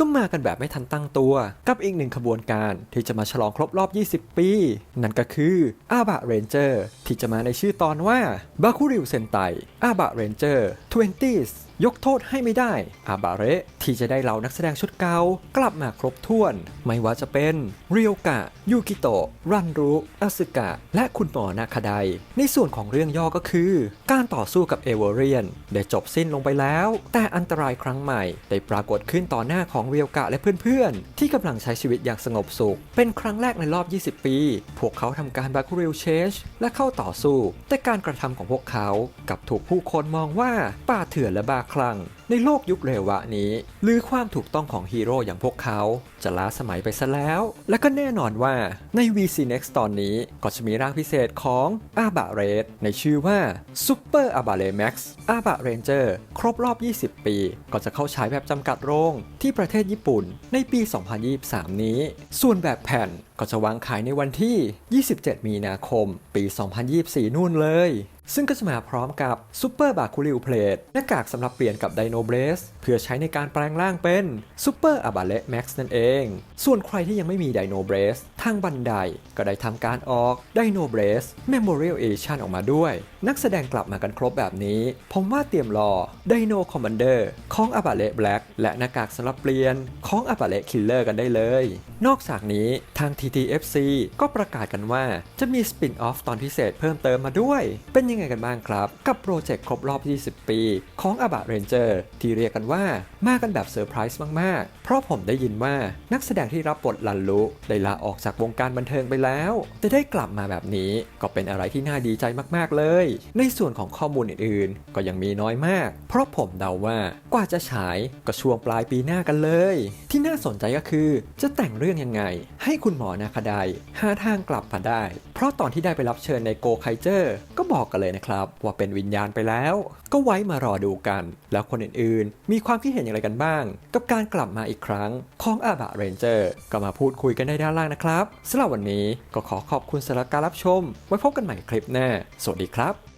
ก็มากันแบบไม่ทันตั้งตัว กับอีกหนึ่งขบวนการที่จะมาฉลองครบรอบ 20 ปี นั่นก็คืออาบะเรนเจอร์ที่จะมาในชื่อตอนว่าบาคุริวเซนไตอาบะเรนเจอร์20 ยกโทษให้ไม่ได้ อาบาเระที่จะได้เหล่านักแสดงชุดเก่ากลับมาครบถ้วน ไม่ว่าจะเป็นเรียวกะ ยูกิโตะ รันรุอาสึกะ และคุณหมอนาคาได ในส่วนของเรื่องย่อก็คือ การต่อสู้กับเอเวอร์เรียน ได้จบสิ้นลงไปแล้ว แต่อันตรายครั้งใหม่ ได้ปรากฏขึ้นต่อหน้าของเรียวกะและเพื่อนๆ ที่กำลังใช้ชีวิตอย่างสงบสุข เป็นครั้งแรกในรอบ 20 ปี พวกเขาทำการบาคูริลเชชและเข้าต่อสู้ แต่การกระทำของพวกเขากับถูกผู้คนมองว่าป่าเถื่อนและบาคลั่ง ในโลกยุคเรวะนี้ หรือความถูกต้องของฮีโร่อย่างพวกเขา จะล้าสมัยไปซะแล้ว และก็แน่นอนว่าใน VC Next ตอนนี้ก็จะมีร่างพิเศษของอาบะเรดในชื่อว่า Super a b a r e Max อาบะเรนเจอร์ครบรอบ 20 ปี ก็จะเข้าฉายแบบจำกัดโรง ที่ประเทศญี่ปุ่นในปี 2023 นี้ ส่วนแบบแผ่นก็จะวางขายในวันที่ 27 มีนาคม ปี 2024 นู่นเลย ซึ่งก็จะมาพร้อมกับซูเปอร์บาคูลิวเพลทหน้ากากสำหรับเปลี่ยนกับไดโนเบรสเพื่อใช้ในการแปลงร่างเป็นซูเปอร์อาบาเลแม็กซ์นั่นเอง ส่วนใครที่ยังไม่มีไดโนเบรส ทางบันไดก็ได้ทำการออก Dino b r a c e Memorial Edition ออกมาด้วย นักแสดงกลับมากันครบแบบนี้ ผมว่าเตรียมรอ Dino Commander ของ a b a l e Black และหน้ากากสำหรับเปลี่ยนของ a b a l e Killer กันได้เลย นอกจากนี้ทาง TTFC ก็ประกาศกันว่าจะมีสปินออฟตอนพิเศษเพิ่มเติมมาด้วย เป็นยังไงกันบ้างครับ กับโปรเจกต์ครบรอบ 20 ปี ของ a b a Ranger ที่เรียกกันว่ามากันแบบเซอร์ไพรส์มาก ๆ เพราะผมได้ยินว่านักแสดงที่รับบทลันลุได้ลาออกจากวงการบันเทิงไปแล้วแต่ได้กลับมาแบบนี้ก็เป็นอะไรที่น่าดีใจมากๆเลย ในส่วนของข้อมูลอื่นๆ ก็ยังมีน้อยมาก เพราะผมเดาว่ากว่าจะฉายก็ช่วงปลายปีหน้ากันเลย ที่น่าสนใจก็คือ จะแต่งเรื่องยังไง ให้คุณหมอนาคาไดหาทางกลับมาได้ เพราะตอนที่ได้ไปรับเชิญในโกไคเจอร์ก็บอกกันเลยนะครับ ว่าเป็นวิญญาณไปแล้ว ก็ไว้มารอดูกัน แล้วคนอื่นๆ มีความคิดเห็นอย่างไรกันบ้าง กับการกลับมาอีกครั้งของอาบะเรนเจอร์ก็มาพูดคุยกันได้ด้านล่างนะครับสำหรับวันนี้ก็ขอขอบคุณสำหรับการรับชม ไว้พบกันใหม่คลิปหน้า สวัสดีครับ